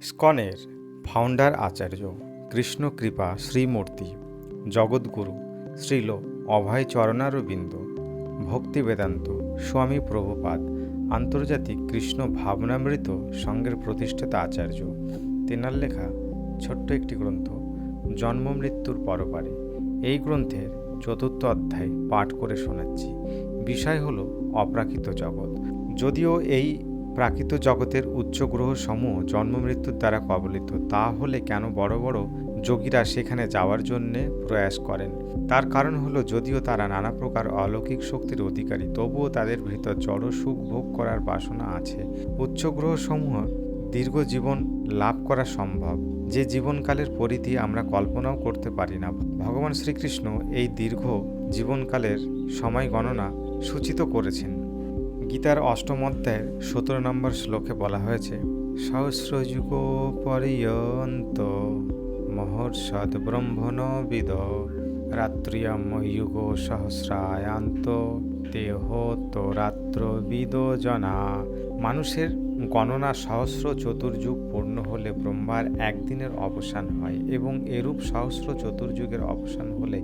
স্কনের founder আচার্য কৃষ্ণ কৃপা শ্রীমূর্তি জগৎগুরু শ্রীল অভয় চরণারবিন্দ ভক্তি বেদান্ত স্বামী প্রভুপাদ, আন্তর্জাতিক কৃষ্ণ ভাবনামৃত সংঘের প্রতিষ্ঠাতা আচার্য। তেনার লেখা ছোট্ট একটি গ্রন্থ, জন্ম মৃত্যুর পরপারে। এই গ্রন্থের চতুর্থ অধ্যায় পাঠ করে শোনাচ্ছি। বিষয় হলো অপ্রাকৃত জগৎ। যদিও এই প্রাকৃত জগতের উচ্চ গ্রহ সমূহ জন্ম মৃত্যুর দ্বারা কবলিত তা হলে কেন বড় বড় যোগীরা সেখানে যাওয়ার জন্যে প্রয়াস করেন? তার কারণ হলো যদিও তারা নানা প্রকার অলৌকিক শক্তির অধিকারী, তবুও তাদের ভিতর জড় সুখ ভোগ করার বাসনা আছে। উচ্চ গ্রহসমূহ দীর্ঘ জীবন লাভ করা সম্ভব, যে জীবনকালের পরিধি আমরা কল্পনাও করতে পারি না। ভগবান শ্রীকৃষ্ণ এই দীর্ঘ জীবনকালের সময় গণনা সূচিত করেছেন। গীতার অষ্টম অধ্যায়ের সতেরো নম্বর শ্লোকে বলা হয়েছে সহস্রযুগ পর্যন্ত মহর্ষদ ব্রহ্মণ বিদ, রাত্রিয়ম যুগ সহস্রায়ান্ত, দেহ তো রাত্র বিদ জনা। মানুষের গণনা সহস্র চতুর্যুগ পূর্ণ হলে ব্রহ্মার একদিনের অবসান হয় এবং এরূপ সহস্র চতুর্যুগের অবসান হলে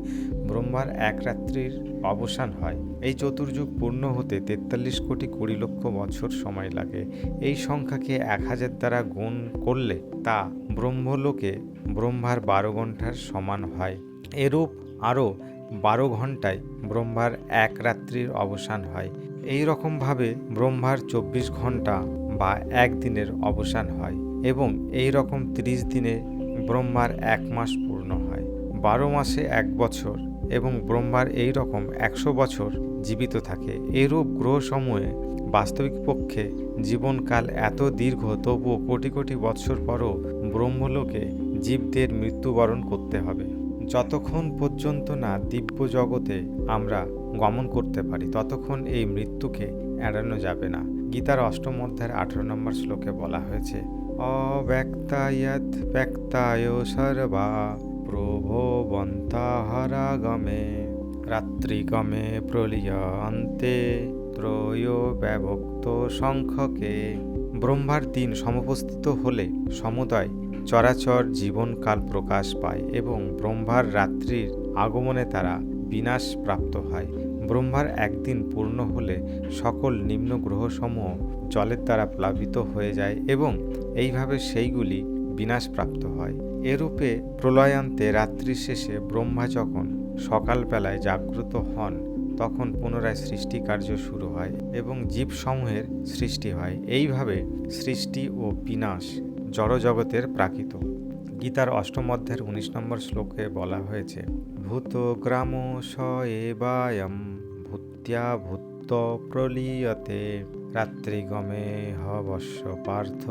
ব্রহ্মার এক রাত্রির অবসান হয়। এই চতুর্যুগ পূর্ণ হতে তেতাল্লিশ কোটি কুড়ি লক্ষ বছর সময় লাগে। এই সংখ্যাকে এক হাজার দ্বারা গুণ করলে তা ব্রহ্মলোকে ব্রহ্মার বারো ঘণ্টার সমান হয়। এরূপ আরও বারো ঘন্টায় ব্রহ্মার এক রাত্রির অবসান হয়। এই রকমভাবে ব্রহ্মার চব্বিশ ঘণ্টা বা একদিনের অবসান হয় এবং এই রকম ত্রিশ দিনে ব্রহ্মার এক মাস পূর্ণ হয়। বারো মাসে এক বছর এবং ব্রহ্মার এই রকম একশো বছর জীবিত থাকে। এরূপ গ্রহসমূহে বাস্তবিক পক্ষে জীবনকাল এত দীর্ঘ, তবুও কোটি কোটি বৎসর পরও ব্রহ্মলোকে জীবদের মৃত্যুবরণ করতে হবে। যতক্ষণ পর্যন্ত না দিব্য জগতে আমরা গমন করতে পারি, ততক্ষণ এই মৃত্যুকে এড়ানো যাবে না। গীতার অষ্টম অধ্যায়ের আঠারো নম্বর শ্লোকে বলা হয়েছে অব্যক্তায়ত ব্যক্তায় সর্বা প্রভবন্তাহরাগমে রাত্রিগমে প্রলিয়ন্তে ত্রয় ব্যভক্ত সংখ্যকে ব্রহ্মার দিন সমবস্থিত হলে সমুদয় চরাচর জীবনকাল প্রকাশ পায় এবং ব্রহ্মার রাত্রির আগমনে তারা বিনাশ প্রাপ্ত হয়। ব্রহ্মার একদিন পূর্ণ হলে সকল নিম্ন গ্রহসমূহ জলের দ্বারা প্লাবিত হয়ে যায় এবং এইভাবে সেইগুলি বিনাশপ্রাপ্ত হয়। এরূপে প্রলয়ান্তে রাত্রি শেষে ব্রহ্মা যখন সকালবেলায় জাগ্রত হন, তখন পুনরায় সৃষ্টি কার্য শুরু হয় এবং জীবসমূহের সৃষ্টি হয়। এইভাবে সৃষ্টি ও বিনাশ জড়জগতের প্রাকৃত। গীতার অষ্টম অধ্যায়ের উনিশ নম্বর শ্লোকে বলা হয়েছে, ভূত গ্রাম স এবায়ম ভূত্যা ভূত প্রলীয়তে রাত্রিগমে হবস্য পার্থ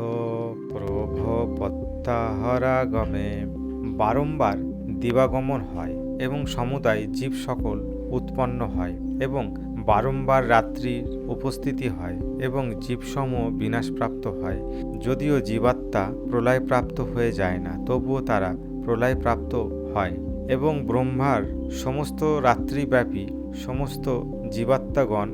প্রভপত্তাহরাগমে। বারংবার দিবাগমন হয় এবং সমুদায় জীব সকল উৎপন্ন হয় এবং বারংবার রাত্রির উপস্থিতি হয় এবং জীবসমূহ বিনাশপ্রাপ্ত হয়। যদিও জীবাত্মা প্রলয়প্রাপ্ত হয়ে যায় না, তবুও তারা প্রলয়প্রাপ্ত হয় এবং ব্রহ্মার সমস্ত রাত্রিব্যাপী সমস্ত জীবাত্মাগণ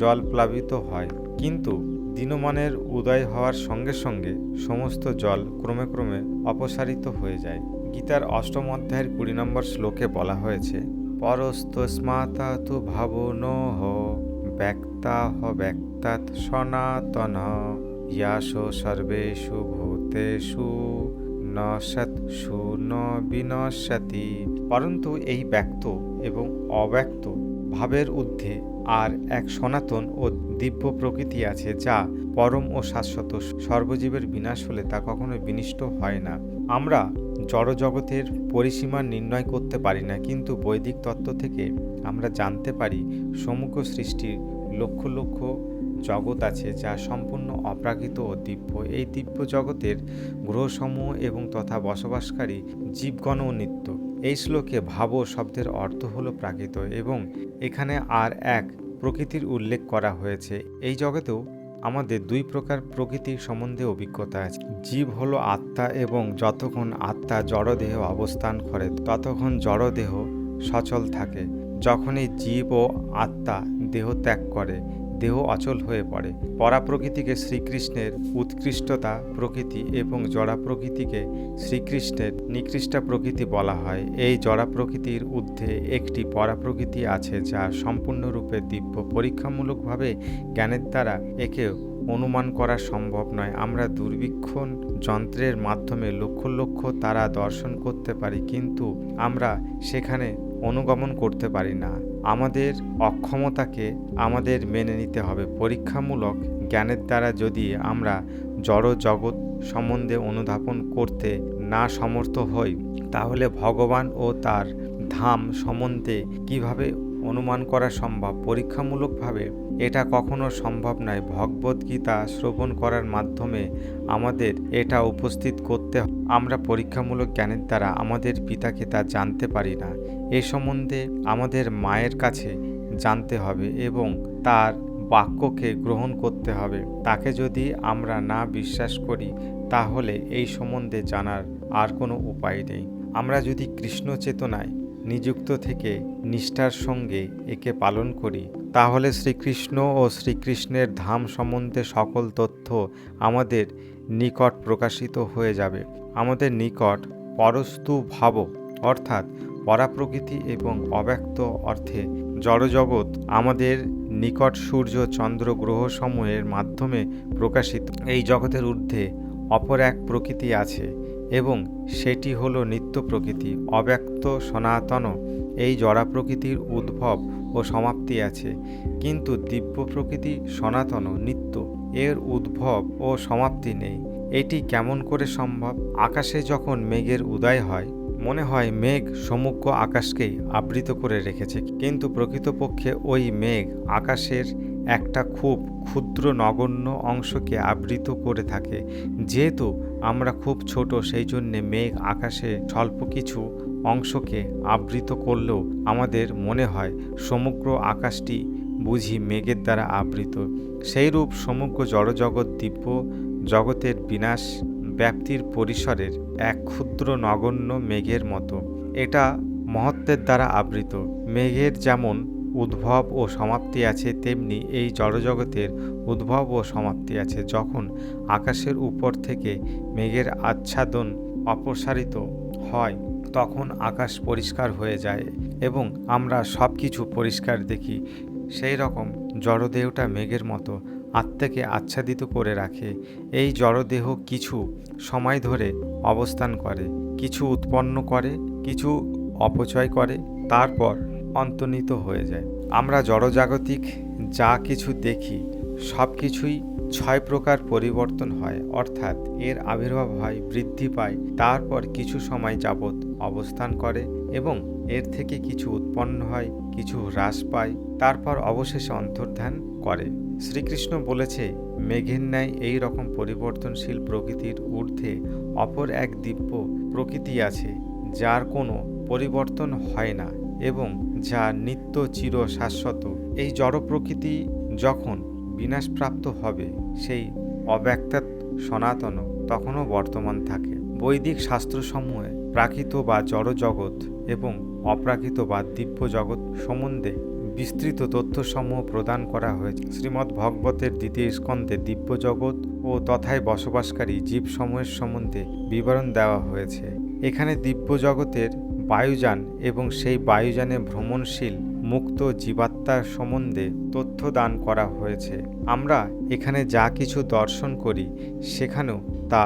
জল প্লাবিত হয়, কিন্তু দিনমানের উদয় হওয়ার সঙ্গে সঙ্গে সমস্ত জল ক্রমে ক্রমে অপসারিত হয়ে যায়। গীতার অষ্টম অধ্যায়ের কুড়ি নম্বর শ্লোকে বলা হয়েছে পরস্তস্মাতা তু ভাবন ব্যক্তা হ ব্যক্তাৎ সনাতন ইয়াস সর্বেষু ভূতেষু ন সৎসু ন বিনশ্যতি পরন্তু এই ব্যক্ত এবং অব্যক্ত ভাবের ঊর্ধ্বে আর এক সনাতন ও দিব্য প্রকৃতি আছে যা পরম ও শাশ্বত সর্বজীবের বিনাশ হলে তা কখনো বিনিষ্ট হয় না। আমরা জড়জগতের পরিসীমা নির্ণয় করতে পারি না, কিন্তু বৈদিক তত্ত্ব থেকে আমরা জানতে পারি সমগ্র সৃষ্টির লক্ষ লক্ষ জগৎ আছে যা সম্পূর্ণ অপ্রাকৃত ও দিব্য। এই দিব্য জগতের গ্রহসমূহ এবং তথা বসবাসকারী জীবগণও নিত্য। এই শ্লোকে ভাব শব্দের অর্থ হলো প্রাকৃত এবং এখানে আর এক প্রকৃতির উল্লেখ করা হয়েছে। এই জগতেও আমাদের দুই প্রকার প্রকৃতির সম্বন্ধে অভিজ্ঞতা আছে। জীব হলো আত্মা এবং যতক্ষণ আত্মা জড়দেহ অবস্থান করে, ততক্ষণ জড়দেহ সচল থাকে। যখনই জীব ও আত্মা দেহ ত্যাগ করে দেহ অচল হয়ে পড়ে। পরা প্রকৃতিকে শ্রীকৃষ্ণের উৎকৃষ্টতা প্রকৃতি এবং জড়া প্রকৃতিকে শ্রীকৃষ্ণের নিকৃষ্টা প্রকৃতি বলা হয়। এই জড়া প্রকৃতির ঊর্ধ্বে একটি পরা প্রকৃতি আছে যা সম্পূর্ণরূপে দিব্য পরীক্ষামূলকভাবে জ্ঞানের দ্বারা একে অনুমান করা সম্ভব নয়। আমরা দূরবীক্ষণ যন্ত্রের মাধ্যমে লক্ষ লক্ষ তারা দর্শন করতে পারি, কিন্তু আমরা সেখানে অনুগমন করতে পারি না। আমাদের অক্ষমতাকে আমাদের মেনে নিতে হবে। পরীক্ষামূলক জ্ঞানের দ্বারা যদি আমরা জড় জগৎ সম্বন্ধে অনুধাবন করতে না সমর্থ হই, তাহলে ভগবান ও তার ধাম সম্বন্ধে কীভাবে অনুমান করা সম্ভব। পরীক্ষামূলকভাবে এটা কখনো সম্ভব নয়। ভগবদ্গীতা শ্রবণ করার মাধ্যমে আমাদের এটা উপস্থিত করতে আমরা পরীক্ষামূলক জ্ঞানের দ্বারা আমাদের পিতাকে তা জানতে পারি না। এ সম্বন্ধে আমাদের মায়ের কাছে জানতে হবে এবং তার বাক্যকে গ্রহণ করতে হবে। তাকে যদি আমরা না বিশ্বাস করি, তাহলে এই সম্বন্ধে জানার আর কোনো উপায় নেই। আমরা যদি কৃষ্ণ চেতনায় নিযুক্ত থেকে নিষ্ঠার সঙ্গে একে পালন করি। তাহলে শ্রীকৃষ্ণ ও শ্রীকৃষ্ণের ধাম সম্বন্ধে সকল তথ্য আমাদের নিকট প্রকাশিত হয়ে যাবে। আমাদের নিকট পরস্তু ভাব, অর্থাৎ পরাপ্রকৃতি এবং অব্যক্ত অর্থে জড়জগৎ আমাদের নিকট সূর্য, চন্দ্র গ্রহসমূহের মাধ্যমে প্রকাশিত। এই জগতের ঊর্ধ্বে অপর এক প্রকৃতি আছে। এবং সেটি হলো নিত্য প্রকৃতি, অব্যক্ত সনাতন। এই জড়া প্রকৃতির উদ্ভব ও সমাপ্তি আছে, কিন্তু দিব্য প্রকৃতি সনাতন, নিত্য। এর উদ্ভব ও সমাপ্তি নেই। এটি কেমন করে সম্ভব? আকাশে যখন মেঘের উদয় হয়, মনে হয় মেঘ সমগ্র আকাশকেই আবৃত করে রেখেছে। কিন্তু প্রকৃতপক্ষে ওই মেঘ আকাশের একটা খুব ক্ষুদ্র নগণ্য অংশকে আবৃত করে থাকে। যেহেতু আমরা খুব ছোট, সেই জন্যে মেঘ আকাশে স্বল্প কিছু অংশকে আবৃত করলেও আমাদের মনে হয় সমগ্র আকাশটি বুঝি মেঘের দ্বারা আবৃত। সেইরূপ সমগ্র জড়জগৎ দিব্য জগতের বিনাশ ব্যাপ্তির পরিসরের এক ক্ষুদ্র নগণ্য মেঘের মতো। এটা মহত্বের দ্বারা আবৃত। মেঘের যেমন উদ্ভব ও সমাপ্তি আছে তেমনি এই জড়জগতের উদ্ভব ও সমাপ্তি আছে যখন আকাশের উপর থেকে মেঘের আচ্ছাদন অপসারিত হয়, তখন আকাশ পরিষ্কার হয়ে যায় এবং আমরা সব কিছু পরিষ্কার দেখি। সেই রকম জড়দেহটা মেঘের মতো আত্মাকে আচ্ছাদিত করে রাখে। এই জড়দেহ কিছু সময় ধরে অবস্থান করে, কিছু উৎপন্ন করে, কিছু অপচয় করে, তারপর অন্তর্নিত হয়ে যায়। আমরা জড়জাগতিক যা কিছু দেখি, সব কিছুই ছয় প্রকার পরিবর্তন হয়। অর্থাৎ এর আবির্ভাব হয়, বৃদ্ধি পায়, তারপর কিছু সময় যাবৎ অবস্থান করে এবং এর থেকে কিছু উৎপন্ন হয়, কিছু হ্রাস পায়, তারপর অবশেষে অন্তর্ধান করে। শ্রীকৃষ্ণ বলেছে, মেঘের ন্যায় এই রকম পরিবর্তনশীল প্রকৃতির ঊর্ধ্বে অপর এক দিব্য প্রকৃতি আছে, যার কোনো পরিবর্তন হয় না। এবং যা নিত্য চির শাশ্বত এই জড় প্রকৃতি যখন বিনাশপ্রাপ্ত হবে, সেই অব্যক্তাৎ সনাতন তখনও বর্তমান থাকে। বৈদিক শাস্ত্রসমূহে প্রাকৃত বা জড় জগৎ এবং অপ্রাকৃত বা দিব্য জগৎ সম্বন্ধে বিস্তৃত তথ্যসমূহ প্রদান করা হয়েছে। শ্রীমদ্ ভগবতের দ্বিতীয় স্কন্ধে দিব্য জগৎ ও তথায় বসবাসকারী জীবসমূহের সম্বন্ধে বিবরণ দেওয়া হয়েছে। এখানে দিব্য জগতের বায়ুযান এবং সেই বায়ুযানে ভ্রমণশীল মুক্ত জীবাত্মার সম্বন্ধে তথ্য দান করা হয়েছে। আমরা এখানে যা কিছু দর্শন করি, সেখানেও তা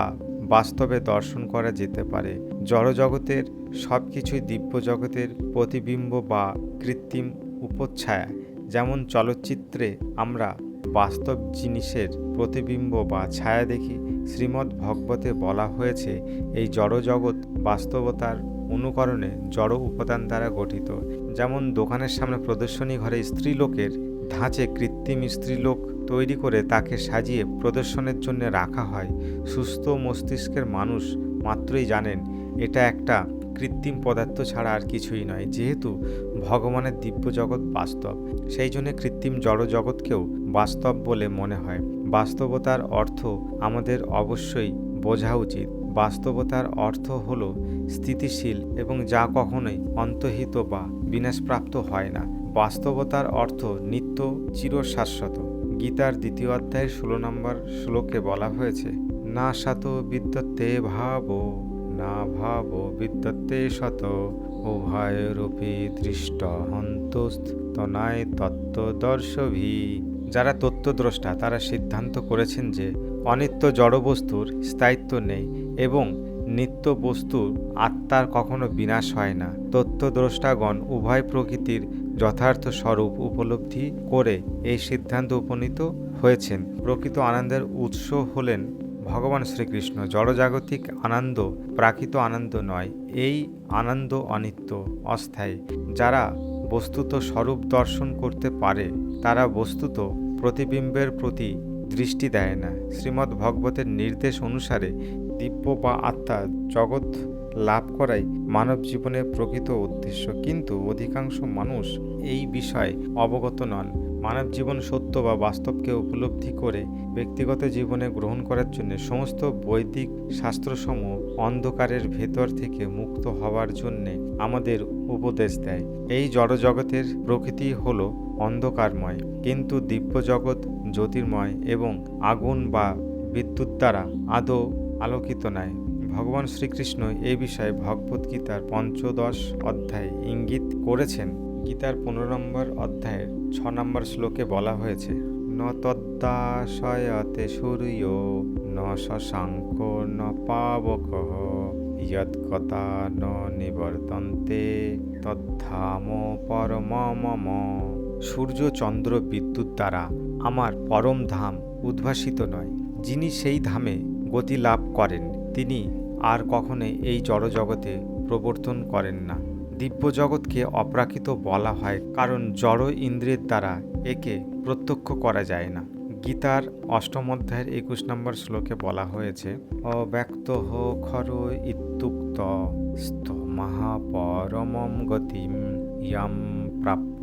বাস্তবে দর্শন করা যেতে পারে। জড়জগতের সব কিছুই দিব্য জগতের প্রতিবিম্ব বা কৃত্রিম উপচ্ছায়া। যেমন চলচ্চিত্রে আমরা বাস্তব জিনিসের প্রতিবিম্ব বা ছায়া দেখি। শ্রীমদ্ ভগবতে বলা হয়েছে, এই জড়জগৎ বাস্তবতার অনুকরণে জড় উপাদান দ্বারা গঠিত। যেমন দোকানের সামনে প্রদর্শনী ঘরে স্ত্রীলোকের ধাঁচে কৃত্রিম স্ত্রীলোক তৈরি করে তাকে সাজিয়ে প্রদর্শনের জন্য রাখা হয়। সুস্থ মস্তিষ্কের মানুষ মাত্রই জানেন, এটা একটা কৃত্রিম পদার্থ ছাড়া আর কিছুই নয়, যেহেতু ভগবানের দিব্য জগৎ বাস্তব। সেই জন্য কৃত্রিম জড় জগৎকেও বাস্তব বলে মনে হয়। বাস্তবতার অর্থ আমাদের অবশ্যই বোঝা উচিত। বাস্তবতার অর্থ হল স্থিতিশীল এবং যা কখনোই অন্তহিত বা বিনাশপ্রাপ্ত হয় না। বাস্তবতার অর্থ নিত্য চিরশাশ্বত। গীতার দ্বিতীয় অধ্যায়ের ষোলো নম্বর শ্লোকে বলা হয়েছে, না সাত বিদ্যতে ভাব, না ভাব বিদ্যতে শত। উভয়রূপী দৃষ্ট হন্তস্তনায় তত্ত্বদর্শভি যারা তত্ত্বদ্রষ্টা, তারা সিদ্ধান্ত করেছেন যে অনিত্য জড়বস্তুর স্থায়িত্ব নেই। এবং নিত্য বস্তুর আত্মার কখনো বিনাশ হয় না। তত্ত্বদ্রষ্টাগণ উভয় প্রকৃতির যথার্থ স্বরূপ উপলব্ধি করে এই সিদ্ধান্ত উপনীত হয়েছেন। প্রকৃত আনন্দের উৎস হলেন ভগবান শ্রীকৃষ্ণ। জড়জাগতিক আনন্দ প্রাকৃত আনন্দ নয়, এই আনন্দ অনিত্য, অস্থায়ী। যারা বস্তুত স্বরূপ দর্শন করতে পারে, তারা বস্তুত প্রতিবিম্বের প্রতি দৃষ্টি দেয় না। শ্রীমদ্ ভগবতের নির্দেশ অনুসারে দিব্য বা আত্মা জগৎ লাভ করাই মানব জীবনের প্রকৃত উদ্দেশ্য। কিন্তু অধিকাংশ মানুষ এই বিষয়ে অবগত নন। মানব জীবন সত্য বা বাস্তবকে উপলব্ধি করে ব্যক্তিগত জীবনে গ্রহণ করার জন্য সমস্ত বৈদিক শাস্ত্রসমূহ অন্ধকারের ভেতর থেকে মুক্ত হওয়ার জন্যে আমাদের উপদেশ দেয়। এই জড়জগতের প্রকৃতি হল অন্ধকারময়, কিন্তু দিব্য জগৎ জ্যোতির্ময় এবং আগুন বা বিদ্যুৎ দ্বারা আদৌ আলোকিত নয় ভগবান শ্রীকৃষ্ণ এ বিষয়ে ভগবদ্গীতার পঞ্চদশ অধ্যায়ে ইঙ্গিত করেছেন। গীতার পনেরো নম্বর অধ্যায়ের ছ নম্বর শ্লোকে বলা হয়েছে, ন তদ্দাশয়তে সূর্য ন শশাঙ্ক, ন পাবক ইয়ৎকতা ন নিবর্তন্তে, তদ্ধাম পরম মম সূর্য, চন্দ্র, বিদ্যুৎ দ্বারা আমার পরম ধাম উদ্ভাসিত নয়। যিনি সেই ধামে গতি লাভ করেন। তিনি আর কখনো এই জড়জগতে প্রবর্তন করেন না। দিব্যজগৎকে অপ্রাকৃত বলা হয়, কারণ জড় ইন্দ্রের দ্বারা একে প্রত্যক্ষ করা যায় না। গীতার অষ্টম অধ্যায়ের একুশ নম্বর শ্লোকে বলা হয়েছে, অব্যক্ত খর ইত্যুক্ত মহাপরমম গতিম, ইয়াম প্রাপ্য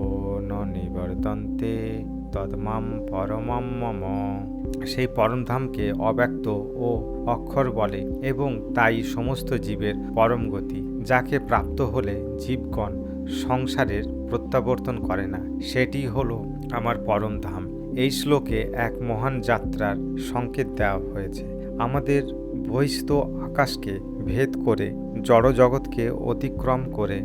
ন নিবর্তন্তে, তদমাম পরমম মম। সেই পরমধামকে অব্যক্ত ও অক্ষর বলে এবং তাই সমস্ত জীবের পরম গতি, যাকে প্রাপ্ত হলে জীবগণ সংসারের প্রত্যাবর্তন করে না। সেটি হলো আমার পরম ধাম এই শ্লোকে এক মহান যাত্রার সংকেত দেওয়া হয়েছে। আমাদের বহিস্থ আকাশকে ভেদ করে জড়জগৎকে অতিক্রম করে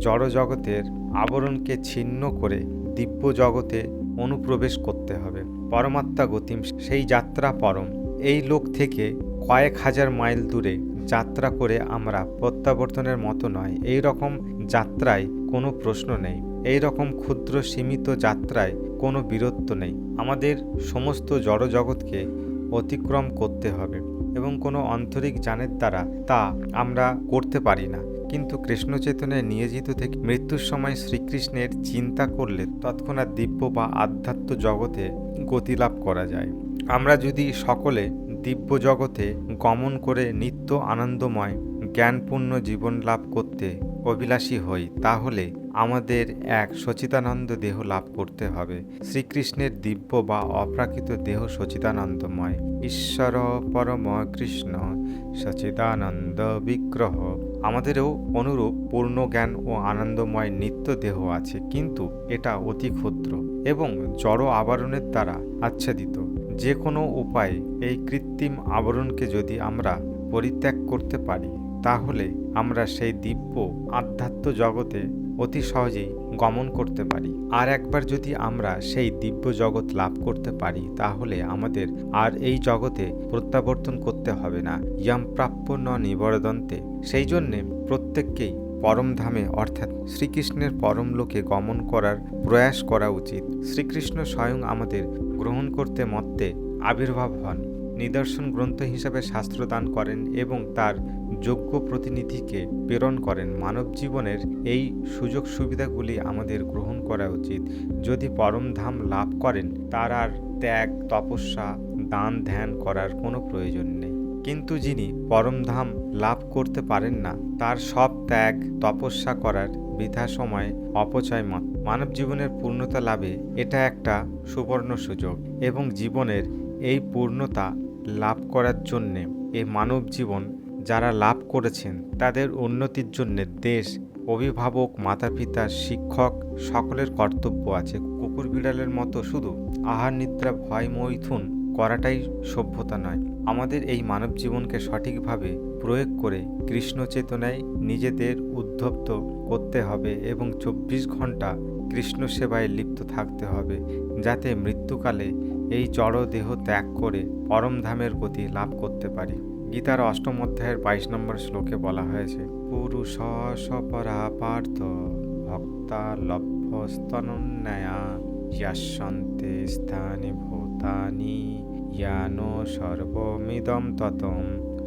জড়জগতের আবরণকে ছিন্ন করে দিব্য জগতে অনুপ্রবেশ করতে হবে। পরমাত্মা গতিম, সেই যাত্রা পরম। এই লোক থেকে কয়েক হাজার মাইল দূরে যাত্রা করে আমরা প্রত্যাবর্তনের মতো নয়। এই রকম যাত্রায় কোনো প্রশ্ন নেই। এই রকম ক্ষুদ্র সীমিত যাত্রায় কোনো বীরত্ব নেই। আমাদের সমস্ত জড়জগৎকে অতিক্রম করতে হবে এবং কোনো আন্তরিক জানের দ্বারা তা আমরা করতে পারি না। কিন্তু কৃষ্ণ চেতনায় নিয়োজিত থেকে মৃত্যুর সময় শ্রীকৃষ্ণের চিন্তা করলে তৎক্ষণাৎ দিব্য বা আধ্যাত্ম জগতে গতিলাভ করা যায়। আমরা যদি সকলে দিব্য জগতে গমন করে নিত্য আনন্দময়, জ্ঞানপূর্ণ জীবন লাভ করতে অভিলাষী হই, তাহলে আমাদের এক সচিতানন্দ দেহ লাভ করতে হবে। শ্রীকৃষ্ণের দিব্য বা অপ্রাকৃত দেহ সচিতানন্দময়। ঈশ্বর পরম কৃষ্ণ সচিদানন্দ বিগ্রহ। আমাদেরও অনুরূপ পূর্ণ জ্ঞান ও আনন্দময় নিত্য দেহ আছে, কিন্তু এটা অতি ক্ষুদ্র এবং জড় আবরণের দ্বারা আচ্ছাদিত। যে কোনো উপায়ে এই কৃত্রিম আবরণকে যদি আমরা পরিত্যাগ করতে পারি, তাহলে আমরা সেই দিব্য আধ্যাত্ম জগতে অতি সহজেই গমন করতে পারি। আর একবার যদি আমরা সেই দিব্য জগৎ লাভ করতে পারি, তাহলে আমাদের আর এই জগতে প্রত্যাবর্তন করতে হবে না। ইয়াম প্রাপ্য ন নিবরদন্তে। সেই জন্যে প্রত্যেককেই পরমধামে অর্থাৎ শ্রীকৃষ্ণের পরম লোকে গমন করার প্রয়াস করা উচিত। শ্রীকৃষ্ণ স্বয়ং আমাদের গ্রহণ করতে মত্তে আবির্ভাব হন। নিদর্শন গ্রন্থ হিসাবে শাস্ত্র দান করেন এবং তার যোগ্য প্রতিনিধিকে প্রেরণ করেন। মানব জীবনের এই সুযোগ সুবিধাগুলি আমাদের গ্রহণ করা উচিত। যদি পরমধাম লাভ করেন, তার আর ত্যাগ, তপস্যা, দান, ধ্যান করার কোনো প্রয়োজন নেই। কিন্তু যিনি পরমধাম লাভ করতে পারেন না, তার সব ত্যাগ, তপস্যা করার বৃথা সময় অপচয় মত। মানব জীবনের পূর্ণতা লাভে এটা একটা সুবর্ণ সুযোগ এবং জীবনের এই পূর্ণতা লাভ করার জন্যে এই মানব জীবন যারা লাভ করেছেন তাদের উন্নতির জন্য দেশ, অভিভাবক মাতা পিতা শিক্ষক সকলের কর্তব্য আছে। কুকুর বিড়ালের মতো শুধু আহার নিদ্রা, ভয়, মৈথুন করাটাই সভ্যতা নয়। আমাদের এই মানব জীবনকে সঠিকভাবে প্রয়োগ করে কৃষ্ণ চেতনায় নিজেদের উদ্ধপ্ত করতে হবে এবং চব্বিশ ঘণ্টা কৃষ্ণ সেবায় লিপ্ত থাকতে হবে, যাতে মৃত্যুকালে এই জড় দেহ ত্যাগ করে পরমধামের গতি লাভ করতে পারি। গীতার অষ্টম অধ্যায়ের বাইশ নম্বর শ্লোকে বলা হয়েছে, পুরুষ পার্থ ভক্তা লভ্য ইয়াসন্তে স্থানে ভূতানি, ইয়ানো সর্বমিদম ততম।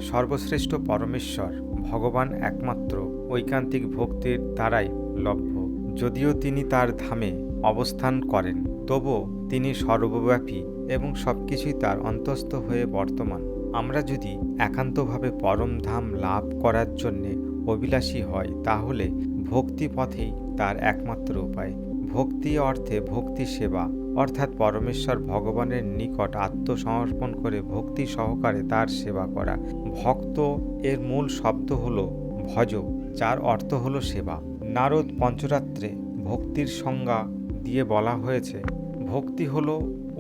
সর্বশ্রেষ্ঠ পরমেশ্বর, ভগবান একমাত্র ঐকান্তিক ভক্তির দ্বারাই লভ্য। যদিও তিনি তার ধামে অবস্থান করেন, তবুও তিনি সর্বব্যাপী এবং সবকিছুই তার অন্তস্থ হয়ে বর্তমান। আমরা যদি একান্তভাবে পরম ধাম লাভ করার জন্যে অভিলাষী হয় তাহলে ভক্তি পথেই তার একমাত্র উপায়। ভক্তি অর্থে ভক্তি সেবা, অর্থাৎ পরমেশ্বর ভগবানের নিকট আত্মসমর্পণ করে ভক্তি সহকারে তার সেবা করা। ভক্ত এর মূল শব্দ হল ভজ, যার অর্থ হল সেবা। নারদ পঞ্চরাত্রে ভক্তির সংজ্ঞা দিয়ে বলা হয়েছে, ভক্তি হল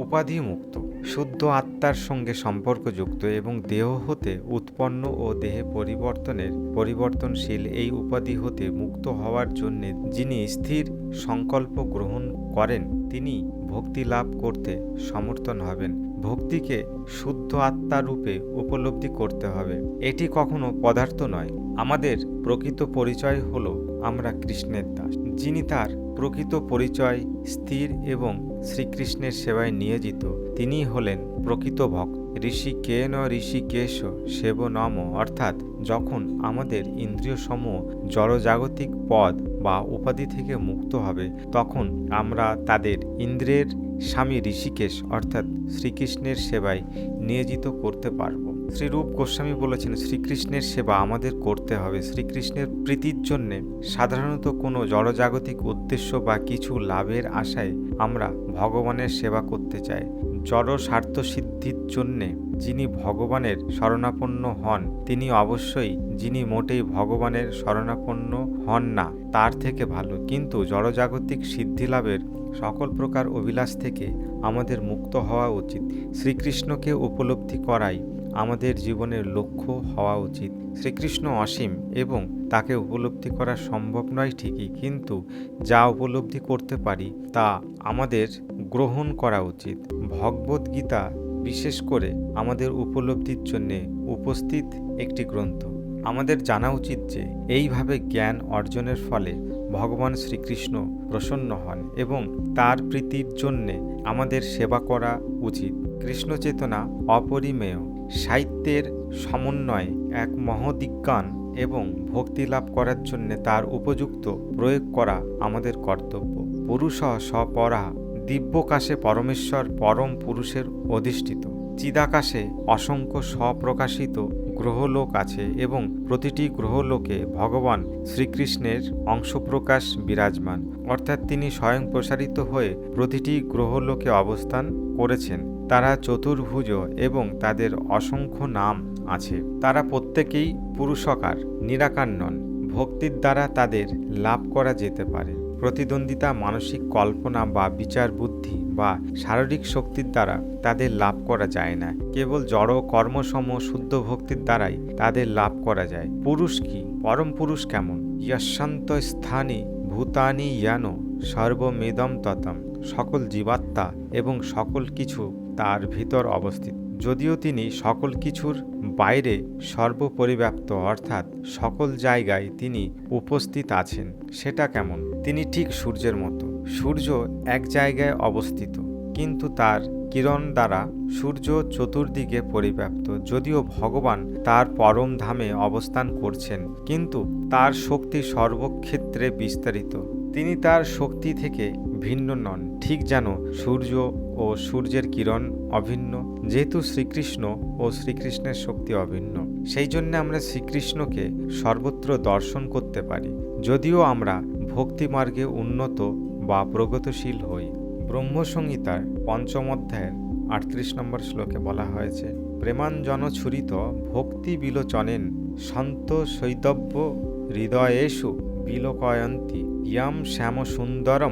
উপাধি মুক্ত শুদ্ধ আত্মার সঙ্গে সম্পর্কযুক্ত এবং দেহ হতে উৎপন্ন ও দেহে পরিবর্তনের পরিবর্তনশীল এই উপাধি হতে মুক্ত হওয়ার জন্য যিনি স্থির সংকল্প গ্রহণ করেন, তিনি ভক্তি লাভ করতে সমর্থন হবেন। ভক্তিকে শুদ্ধ আত্মা রূপে উপলব্ধি করতে হবে। এটি কখনো পদার্থ নয়। আমাদের প্রকৃত পরিচয় হল আমরা কৃষ্ণের দাস। যিনি তার প্রকৃত পরিচয়, স্থির এবং শ্রীকৃষ্ণের সেবায় নিয়োজিত, তিনি হলেন প্রকৃত ভক্ত। ঋষি কে ন ঋষি কেশ সেব নম। অর্থাৎ যখন আমাদের ইন্দ্রিয় সমূহ জড়জাগতিক পদ বা উপাধি থেকে মুক্ত হবে, তখন আমরা তাদের ইন্দ্রের স্বামী ঋষিকেশ, অর্থাৎ শ্রীকৃষ্ণের সেবায় নিয়োজিত করতে পারব। শ্রীরূপ গোস্বামী বলেছেন, শ্রীকৃষ্ণের সেবা আমাদের করতে হবে। শ্রীকৃষ্ণের প্রীতির জন্যে সাধারণত কোনো জড়জাগতিক উদ্দেশ্য বা কিছু লাভের আশায় আমরা ভগবানের সেবা করতে চাই। জড় স্বার্থ সিদ্ধির জন্যে যিনি ভগবানের শরণাপন্ন হন, তিনি অবশ্যই যিনি মোটেই ভগবানের শরণাপন্ন হন না, তার থেকে ভালো। কিন্তু জড়জাগতিক সিদ্ধি লাভের সকল প্রকার অভিলাষ থেকে আমাদের মুক্ত হওয়া উচিত। শ্রীকৃষ্ণকে উপলব্ধি করাই আমাদের জীবনের লক্ষ্য হওয়া উচিত। শ্রীকৃষ্ণ অসীম এবং তাকে উপলব্ধি করা সম্ভব নয় ঠিকই, কিন্তু যা উপলব্ধি করতে পারি তা আমাদের গ্রহণ করা উচিত। ভগবদ গীতা বিশেষ করে আমাদের উপলব্ধির জন্যে উপস্থিত একটি গ্রন্থ। আমাদের জানা উচিত যে, এইভাবে জ্ঞান অর্জনের ফলে ভগবান শ্রীকৃষ্ণ প্রসন্ন হন এবং তার প্রীতির জন্যে আমাদের সেবা করা উচিত। কৃষ্ণ চেতনা অপরিমেয়, সাহিত্যের সমন্বয়ে এক মহদিজ্ঞান এবং ভক্তি লাভ করার জন্য তার উপযুক্ত প্রয়োগ করা আমাদের কর্তব্য। পুরুষ স্বপরা দিব্যকাশে পরমেশ্বর পরম পুরুষের অধিষ্ঠিত। চিদাকাশে অসংখ্য স্বপ্রকাশিত গ্রহলোক আছে এবং প্রতিটি গ্রহলোকে ভগবান শ্রীকৃষ্ণের অংশপ্রকাশ বিরাজমান। অর্থাৎ তিনি স্বয়ং প্রসারিত হয়ে প্রতিটি গ্রহলোকে অবস্থান করেছেন। তারা চতুর্ভুজ এবং তাদের অসংখ্য নাম আছে। তারা প্রত্যেকেই পুরুষকার, নিরাকার নন। ভক্তির দ্বারা তাদের লাভ করা যেতে পারে। প্রতিদ্বন্দ্বিতা, মানসিক কল্পনা বা বিচার বুদ্ধি বা শারীরিক শক্তির দ্বারা তাদের লাভ করা যায় না। কেবল জড় কর্মসম শুদ্ধ ভক্তির দ্বারাই তাদের লাভ করা যায়। পুরুষ কি? পরম পুরুষ কেমন? ইয়াশান্ত স্থানে ভূতানি ইয়ানো সর্বমেদম ততম। সকল জীবাত্মা এবং সকল কিছু তার ভিতর অবস্থিত। যদিও তিনি সকল কিছুর বাইরে সর্বপরিব্যাপ্ত অর্থাৎ সকল জায়গায় তিনি উপস্থিত আছেন, সেটা কেমন? তিনি ঠিক সূর্যের মতো। সূর্য এক জায়গায় অবস্থিত, কিন্তু তার কিরণ দ্বারা সূর্য চতুর্দিকে পরিব্যাপ্ত, যদিও ভগবান তার পরম ধামে অবস্থান করছেন, কিন্তু তার শক্তি সর্বক্ষেত্রে বিস্তারিত। তিনি তার শক্তি থেকে ভিন্ন নন। ঠিক যেন সূর্য ও সূর্যের কিরণ অভিন্ন, যেহেতু শ্রীকৃষ্ণ ও শ্রীকৃষ্ণের শক্তি অভিন্ন। সেই জন্য আমরা শ্রীকৃষ্ণকে সর্বত্র দর্শন করতে পারি, যদিও আমরা ভক্তিমার্গে উন্নত বা প্রগতিশীল হই। ব্রহ্মসংহিতার পঞ্চম অধ্যায়ের আটত্রিশ নম্বর শ্লোকে বলা হয়েছে, প্রেমাঞ্জন ছুরিত ভক্তি বিলোচনেন সন্ত শৈতব্য হৃদয়েষু বিলোকয়ন্তি। ইয়ম শ্যামসুন্দরম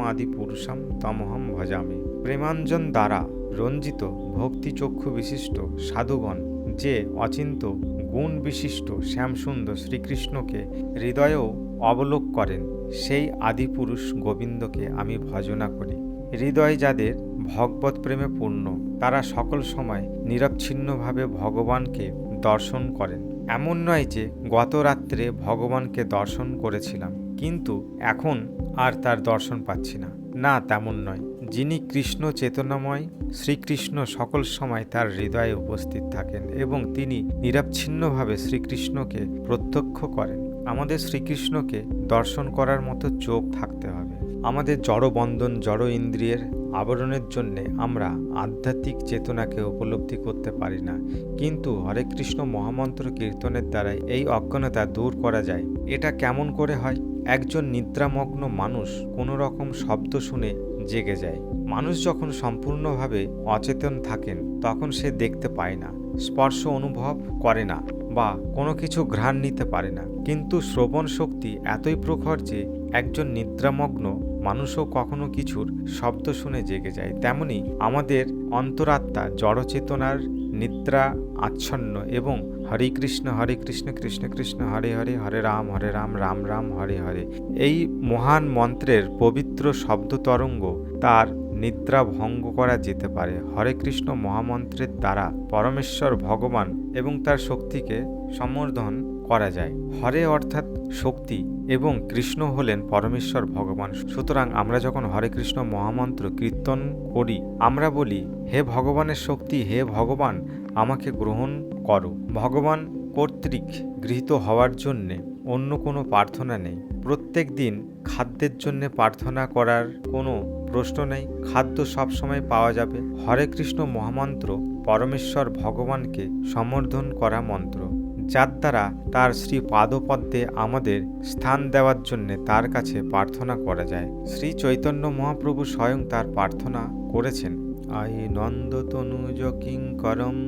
আদি পুরুষম তমহম ভজামি। প্রেমাঞ্জন দ্বারা রঞ্জিত ভক্তিচক্ষু বিশিষ্ট সাধুগণ যে অচিন্ত গুণ বিশিষ্ট শ্যামসুন্দর শ্রীকৃষ্ণকে হৃদয়েও অবলোক করেন, সেই আদিপুরুষ গোবিন্দকে আমি ভজনা করি। হৃদয় যাদের ভগবত প্রেমে পূর্ণ, তারা সকল সময় নিরবচ্ছিন্নভাবে ভগবানকে দর্শন করেন। এমন নয় যে গত রাত্রে ভগবানকে দর্শন করেছিলাম, কিন্তু এখন আর তার দর্শন পাচ্ছি না। না, তেমন নয়। যিনি কৃষ্ণ চেতনাময়, শ্রীকৃষ্ণ সকল সময় তার হৃদয়ে উপস্থিত থাকেন এবং তিনি নিরবচ্ছিন্নভাবে শ্রীকৃষ্ণকে প্রত্যক্ষ করেন। আমাদের শ্রীকৃষ্ণকে দর্শন করার মতো চোখ থাকতে হবে। আমাদের জড়বন্ধন, জড় ইন্দ্রিয়ের আবরণের জন্যে আমরা আধ্যাত্মিক চেতনাকে উপলব্ধি করতে পারি না। কিন্তু হরে কৃষ্ণ মহামন্ত্র কীর্তনের দ্বারাই এই অজ্ঞানতা দূর করা যায়। এটা কেমন করে হয়? একজন নিদ্রামগ্ন মানুষ কোনো রকম শব্দ শুনে জেগে যায়। মানুষ যখন সম্পূর্ণভাবে অচেতন থাকেন, তখন সে দেখতে পায় না, স্পর্শ অনুভব করে না বা কোনো কিছু ঘ্রাণ নিতে পারে না। কিন্তু শ্রবণ শক্তি এতই প্রখর যে একজন নিদ্রামগ্ন মানুষও কখনো কিছুর শব্দ শুনে জেগে যায়। তেমনি আমাদের অন্তরাত্মা, জড়চেতনার নিদ্রা, আচ্ছন্ন এবং হরে কৃষ্ণ হরে কৃষ্ণ কৃষ্ণ কৃষ্ণ, হরে হরে হরে রাম হরে রাম রাম রাম, হরে হরে। এই মহান মন্ত্রের পবিত্র শব্দ তরঙ্গ তার নিদ্রা ভঙ্গ করা যেতে পারে। হরে কৃষ্ণ মহামন্ত্রের দ্বারা পরমেশ্বর ভগবান এবং তার শক্তিকে সম্বর্ধন করা যায়। হরে অর্থাৎ শক্তি এবং কৃষ্ণ হলেন পরমেশ্বর ভগবান। সুতরাং আমরা যখন হরে কৃষ্ণ মহামন্ত্র কীর্তন করি, আমরা বলি, হে ভগবানের শক্তি, হে ভগবান, আমাকে গ্রহণ করো। ভগবান কর্তৃক গৃহীত হওয়ার জন্যে অন্য কোনো প্রার্থনা নেই। প্রত্যেক দিন খাদ্যের জন্য প্রার্থনা করার কোনো প্রশ্ন নেই। খাদ্য সবসময় পাওয়া যাবে। হরে কৃষ্ণ মহামন্ত্র পরমেশ্বর ভগবানকে সম্বর্ধন করা মন্ত্র। যার দ্বারা তার শ্রী পাদপদ্মে আমাদের স্থান দেওয়ার জন্যে তার কাছে প্রার্থনা করা যায়। শ্রী চৈতন্য মহাপ্রভু স্বয়ং তার প্রার্থনা করেছেন। আই নন্দতনুজ কিঙ্করম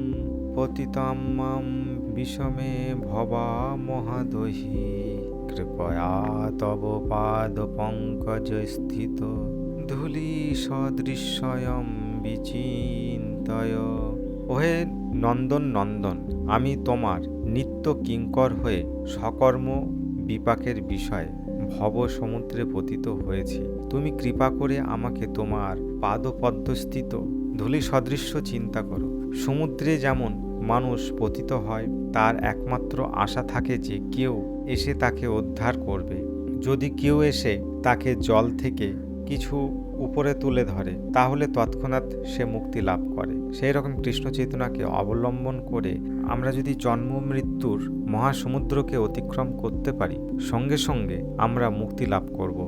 পতিতাম্মাম বিষমে ভবা মহাদহি। কৃপয়া তব পাদ পঙ্কজ স্থিত ধূলি সদৃশ্যয়ম বিচিন্তয়। ওহে নন্দন নন্দন, আমি তোমার নিত্য কিঙ্কর হয়ে সকর্ম বিপাকের বিষয় ভব সমুদ্রে পতিত হয়েছি। তুমি কৃপা করে আমাকে তোমার পাদপদ্মস্থিত ধূলি সদৃশ্য চিন্তা করো। সমুদ্রে যেমন মানুষ পতিত হয়, তার একমাত্র আশা থাকে যে কেউ এসে তাকে উদ্ধার করবে। যদি কেউ এসে তাকে জল থেকে কিছু উপরে তুলে ধরে, তাহলে তৎক্ষণাৎ সে মুক্তি লাভ করে। সেই রকম কৃষ্ণ চেতনাকে অবলম্বন করে আমরা যদি জন্ম মৃত্যুর মহাসমুদ্রকে অতিক্রম করতে পারি, সঙ্গে সঙ্গে আমরা মুক্তি লাভ করব।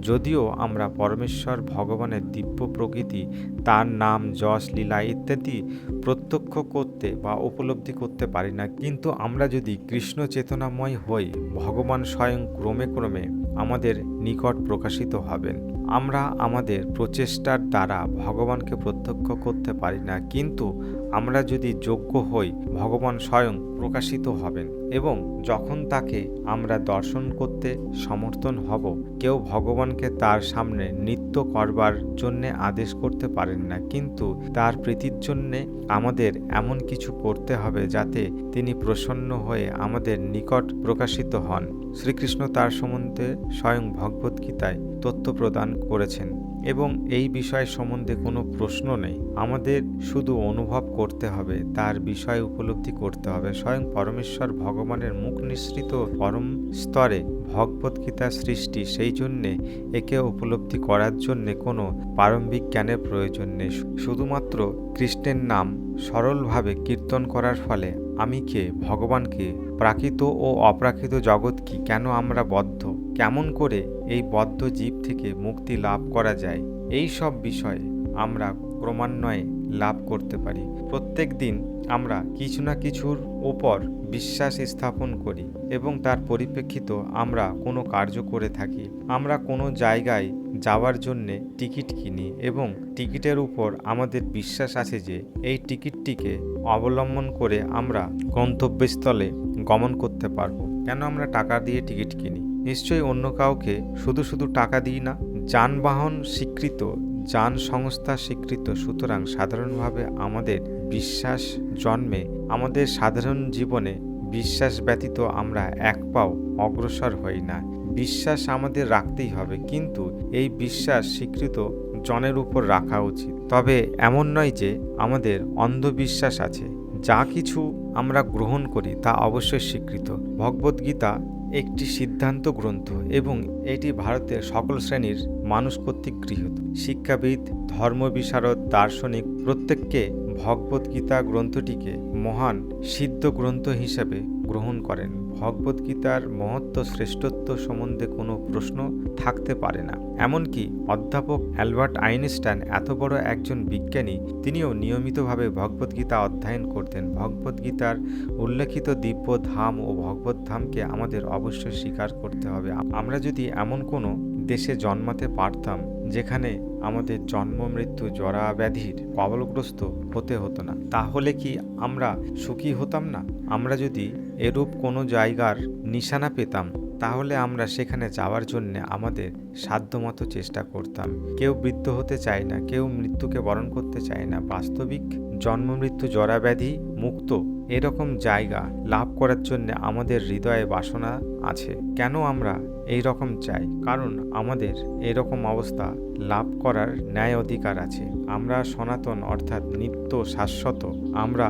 যদিও আমরা পরমেশ্বর, ভগবানের দিব্য প্রকৃতি, তার নাম, যশ, লীলা ইত্যাদি প্রত্যক্ষ করতে বা উপলব্ধি করতে পারি না, কিন্তু আমরা যদি কৃষ্ণ চেতনাময় হই, ভগবান স্বয়ং ক্রমে ক্রমে আমাদের নিকট প্রকাশিত হবেন। আমরা আমাদের প্রচেষ্টার দ্বারা ভগবানকে প্রত্যক্ষ করতে পারি না। কিন্তু আমরা যদি যোগ্য হই, ভগবান স্বয়ং প্রকাশিত হবেন এবং যখন তাকে আমরা দর্শন করতে সমর্থন হব, কেউ ভগবানকে তার সামনে নৃত্য করবার জন্যে আদেশ করতে পারেন না। কিন্তু তার প্রীতির জন্যে আমাদের এমন কিছু করতে হবে যাতে তিনি প্রসন্ন হয়ে আমাদের নিকট প্রকাশিত হন। শ্রীকৃষ্ণ তার সম্বন্ধে স্বয়ং ভগবদ্গীতায় তথ্য প্রদান করেছেন এবং এই বিষয় সম্বন্ধে কোনো প্রশ্ন নেই। আমাদের শুধু অনুভব করতে হবে, তার বিষয় উপলব্ধি করতে হবে। স্বয়ং পরমেশ্বর ভগবানের মুখ নিঃসৃত পরম স্তরে ভগবদ্গীতা সৃষ্টি, সেই জন্যে একে উপলব্ধি করার জন্যে কোনো প্রারম্ভিক জ্ঞানের প্রয়োজন নেই। শুধুমাত্র কৃষ্ণের নাম সরলভাবে কীর্তন করার ফলে আমি কে, ভগবানকে, প্রাকৃত ও অপ্রাকৃত জগৎ কি, কেন আমরা বদ্ধ? কেমন করে এই বদ্ধ জীব থেকে মুক্তি লাভ করা যায়? এই সব বিষয়ে আমরা ক্রমান্বয়ে লাভ করতে পারি। প্রত্যেক দিন আমরা কিছু না কিছুর ওপর বিশ্বাস স্থাপন করি এবং তার পরিপ্রেক্ষিত আমরা কোনো কার্য করে থাকি। আমরা কোনো জায়গায় যাওয়ার জন্যে টিকিট কিনি এবং টিকিটের উপর আমাদের বিশ্বাস আছে যে এই টিকিটটিকে অবলম্বন করে আমরা গন্তব্যস্থলে গমন করতে পারব। কেন আমরা টাকা দিয়ে টিকিট কিনি? নিশ্চয়ই অন্য কাউকে শুধু শুধু টাকা দিই না, যানবাহন স্বীকৃত যান সংস্থা স্বীকৃত। সুতরাং সাধারণভাবে আমাদের বিশ্বাস জন্মে, আমাদের সাধারণ জীবনে বিশ্বাস ব্যতীত আমরা এক পাও অগ্রসর হই না। বিশ্বাস আমাদের রাখতেই হবে, কিন্তু এই বিশ্বাস স্বীকৃত জনের উপর রাখা উচিত। তবে এমন নয় যে আমাদের অন্ধবিশ্বাস আছে। যা কিছু আমরা গ্রহণ করি তা অবশ্যই স্বীকৃত। ভগবদ্গীতা একটি সিদ্ধান্ত গ্রন্থ এবং এটি ভারতের সকল শ্রেণির মানুষ কর্তৃক গৃহীত। শিক্ষাবিদ, ধর্মবিশারদ, দার্শনিক প্রত্যেককে ভগবদ্গীতা গ্রন্থটিকে মহান সিদ্ধ গ্রন্থ হিসেবে গ্রহণ করেন। ভগবদ্গীতার মহত্ব শ্রেষ্ঠত্ব সম্বন্ধে কোনো প্রশ্ন থাকতে পারে না। এমনকি অধ্যাপক অ্যালবার্ট আইনস্টাইন এত বড় একজন বিজ্ঞানী, তিনিও নিয়মিতভাবে ভগবদ্গীতা অধ্যয়ন করতেন। ভগবদ্গীতার উল্লেখিত দিব্য ধাম ও ভগবত ধামকে আমাদের অবশ্যই স্বীকার করতে হবে। আমরা যদি এমন কোনো দেশে জন্মাতে পারতাম, যেখানে আমাদের জন্ম, মৃত্যু জরা ব্যাধির কবলগ্রস্ত হতে হতো না, তাহলে কি আমরা সুখী হতাম না? আমরা যদি এরূপ কোনো জায়গার নিশানা পেতাম, তাহলে আমরা সেখানে যাওয়ার জন্য আমাদের সাধ্যমতো চেষ্টা করতাম। কেউ বৃদ্ধ হতে চায় না, কেউ মৃত্যুকে বরণ করতে চায় না। বাস্তবিক জন্ম, মৃত্যু, জরা ব্যাধি, মুক্ত এরকম জায়গা লাভ করার জন্য আমাদের হৃদয়ে বাসনা আছে। কেন আমরা এই রকম চাই। কারণ আমাদের এরকম অবস্থা লাভ করার ন্যায় অধিকার আছে। আমরা সনাতন অর্থাৎ নিত্য শাশ্বত, আমরা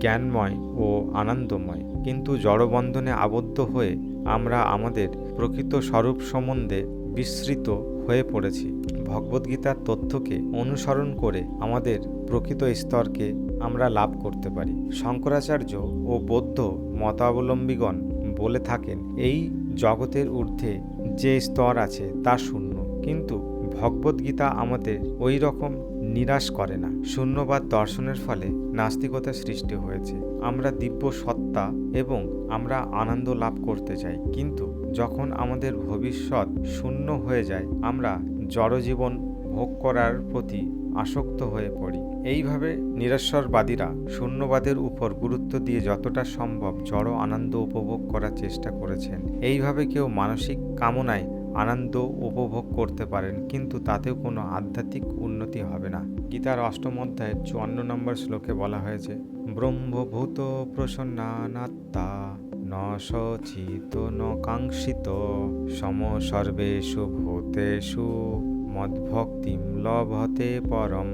জ্ঞানময় ও আনন্দময়। কিন্তু জড়বন্ধনে আবদ্ধ হয়ে আমরা আমাদের প্রকৃত স্বরূপ সম্বন্ধে বিস্মৃত হয়ে পড়েছি। ভগবদ্গীতার তথ্যকে অনুসরণ করে আমাদের প্রকৃত স্তরকে আমরা লাভ করতে পারি। শঙ্করাচার্য ও বৌদ্ধ মতাবলম্বীগণ বলে থাকেন, এই জগতের ঊর্ধ্বে যে স্তর আছে তা শূন্য। কিন্তু ভগবদ্গীতা আমাদের ওই রকম নিরাশ করে না। শূন্যবাদ দর্শনের ফলে নাস্তিকতার সৃষ্টি হয়েছে। আমরা দিব্য সত্তা এবং আমরা আনন্দ লাভ করতে চাই। কিন্তু যখন আমাদের ভবিষ্যৎ শূন্য হয়ে যায়, আমরা জড়জীবন ভোগ করার প্রতি আসক্ত হয়ে পড়ি। এইভাবে নিরস্বরবাদীরা শূন্যবাদের উপর গুরুত্ব দিয়ে যতটা সম্ভব জড় আনন্দ উপভোগ করার চেষ্টা করেছেন। এইভাবে কেউ মানসিক কামনায় আনন্দ উপভোগ করতে পারেন, কিন্তু তাতেও কোনো আধ্যাত্মিক উন্নতি হবে না। গীতার অষ্টম অধ্যায়ের চুয়ান্ন নম্বর শ্লোকে বলা হয়েছে, ব্রহ্মভূত প্রসন্নাত্মা ন সচিত ন কাঙ্ক্ষিত সম সর্বেষু ভূতেষু মদ্ভক্তিম লভতে পরম।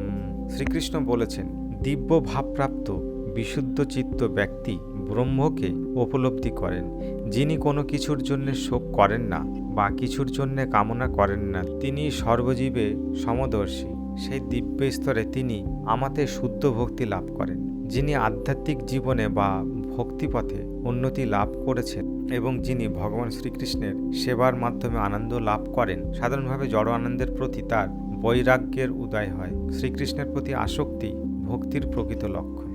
শ্রীকৃষ্ণ বলেছেন, দিব্য ভাবপ্রাপ্ত, বিশুদ্ধ চিত্ত ব্যক্তি ব্রহ্মকে উপলব্ধি করেন। যিনি কোনো কিছুর জন্য শোক করেন না বা কিছুর জন্য কামনা করেন না, তিনি সর্বজীবে সমদর্শী। সেই দিব্য স্তরে তিনি আমাতে শুদ্ধ ভক্তি লাভ করেন। যিনি আধ্যাত্মিক জীবনে বা ভক্তিপথে উন্নতি লাভ করেছেন এবং যিনি ভগবান শ্রীকৃষ্ণের সেবার মাধ্যমে আনন্দ লাভ করেন, সাধারণভাবে জড় আনন্দের প্রতি তার বৈরাগ্যের উদয় হয়। শ্রীকৃষ্ণের প্রতি আসক্তি ভক্তির প্রকৃত লক্ষণ।